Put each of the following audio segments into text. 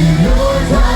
in your life.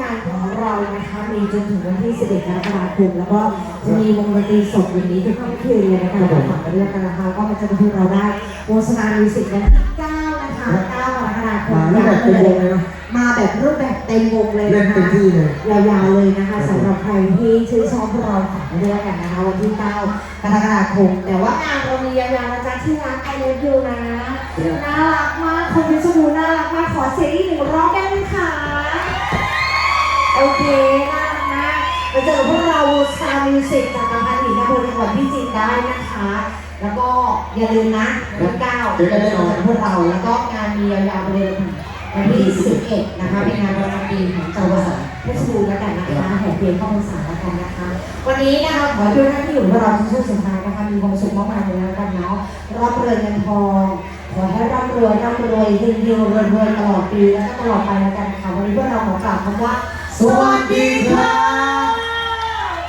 งานของเรานะคะมีจนถึงวันที่ 11กรกฎาคมแล้วก็จะมีวงดนตรีสดวันนี้ทุกค่ำคืนเลยนะคะเราฝากกันด้วยกันนะคะก็มาเจอกับพวกเราได้โฆษณามิวสิกวันที่9นะคะ9กรกฎาคมมาไม่แบบเป็นวงเลยนะมาแบบรูปแบบเต็มวงเลยเล่นนะเต็มคะที่เลยยาวๆเลยนะคะสำหรับใครที่ชื่นชอบพวกเราฝากกันด้วยกันนะคะวันที่ 9กรกฎาคม แต่ว่างานเรามียาวๆนะจ๊ะที่ร้านไอเลฟยูนะน่ารักมากคนเป็นชมูน่ารักมากขอเสียงอีกหนึ่งรอบได้ไหมคะ โอเคน่ารักมากมาเจอพวกเราสตาร์มิวสิกจากกัมพันธ์หนีนาโบจังหวัดพิจิตรได้นะคะ แล้วก็อย่าลืมนะวันเก้าเจอกันแน่นอนเจพวกเราแล้วก็งานมียาวๆไปเลยวันที่11นะคะเป็นงานประจำปีของจังหวัดเพชรบูรณ์แล้วกันนะคะแห่เทียนเข้าพรรษาแล้วกันนะคะ วันนี้นะคะขอด้วยหน้าที่องพวกเราทุกช่วยสุดท้ายนะคะมีความสุขมากๆเลยแล้วกันเนาะรับเรือนเงินทองขอให้ร่ำรวยร่ำรวยเฮงๆรวยๆตลอดปีแล้วก็ตลอดไปแล้วกันนะคะวันนี้พวกเราขอกล่าวคำว่า So I have.